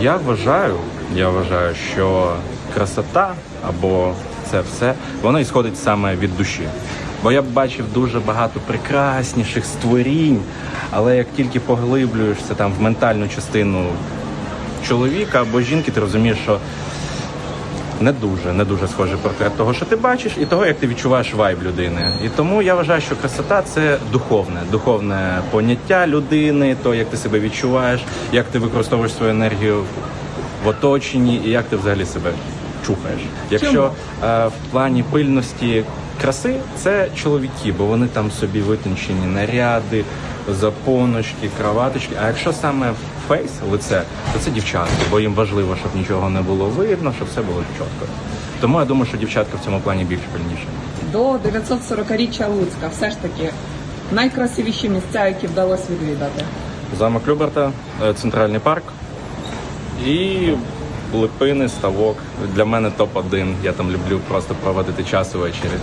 Я вважаю, я вважаю, що красота або це все, воно ісходить саме від душі. Бо я бачив дуже багато прекрасніших створінь, але як тільки поглиблюєшся там в ментальну частину чоловіка або жінки, ти розумієш, що не дуже, не дуже схожий портрет того, що ти бачиш, і того, як ти відчуваєш вайб людини. І тому я вважаю, що красота це духовне, духовне поняття людини, то як ти себе відчуваєш, як ти використовуєш свою енергію в оточенні і як ти взагалі себе чухаєш. Якщо е, в плані пильності краси, це чоловіки, бо вони там собі витончені наряди, запоночки, краваточки. А якщо саме фейс, лице, то це дівчатки, бо їм важливо, щоб нічого не було видно, щоб все було чітко. Тому я думаю, що дівчатка в цьому плані більш пильніші. До 940-річчя Луцька все ж таки найкрасивіші місця, які вдалося відвідати. Замок Люберта, е, центральний парк і Липини, ставок. Для мене топ-1. Я там люблю просто проводити час увечері.